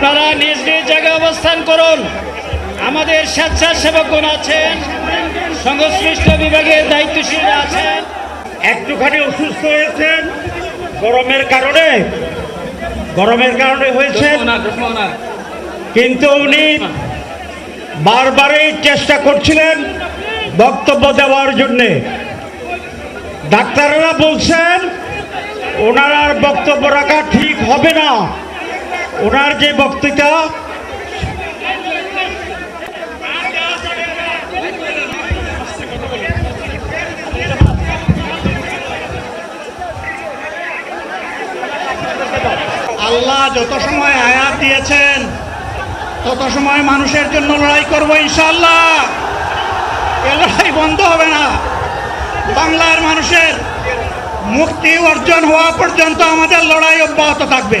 আপনারা নিজ নিজ জায়গায় অবস্থান করুন। আমাদের স্বেচ্ছাসেবকগণ আছেন সংশ্লিষ্ট বিভাগের দায়িত্বশীল আছেন। একটুখানি অসুস্থ হয়েছেন গরমের কারণে। গরমের কারণে হয়েছেন। কিন্তু উনি বারবারই চেষ্টা করছিলেন বক্তব্য দেওয়ার জন্যে। ডাক্তাররা বলছেন ওনার বক্তব্য রাখা ঠিক হবে না। ওনার যে বক্তৃতা, আল্লাহ যত সময় আয়াত দিয়েছেন, তত সময় মানুষের জন্য লড়াই করব ইনশাল্লাহ এ লড়াই বন্ধ হবে না। বাংলার মানুষের মুক্তি অর্জন হওয়া পর্যন্ত আমাদের লড়াই অব্যাহত থাকবে।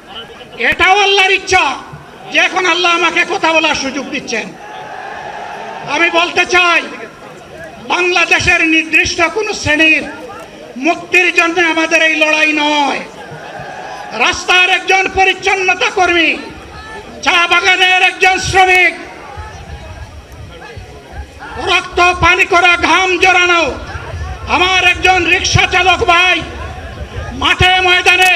এটাও আল্লাহর ইচ্ছা যে এখন আল্লাহ আমাকে কথা বলার সুযোগ দিচ্ছেন। আমি বলতে চাই, বাংলাদেশের নির্দিষ্ট কোনো শ্রেণির মুক্তির জন্য আমাদের এই লড়াই নয়। রাস্তার একজন পরিচ্ছন্নতা কর্মী, চা বাগানের একজন শ্রমিক, রক্ত, পানি করা, ঘাম জড়ানো, আমার একজন রিক্সা চালক ভাই, মাঠে ময়দানে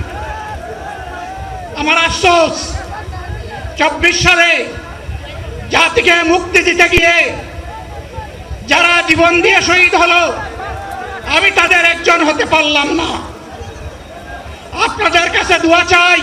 আমার আশ্বাস চব্বিশ সালে জাতিকে মুক্তি দিতে গিয়ে যারা জীবন দিয়ে শহীদ হলো, আমি তাদের একজন হতে পারলাম না। আপনাদের কাছে দোয়া চাই।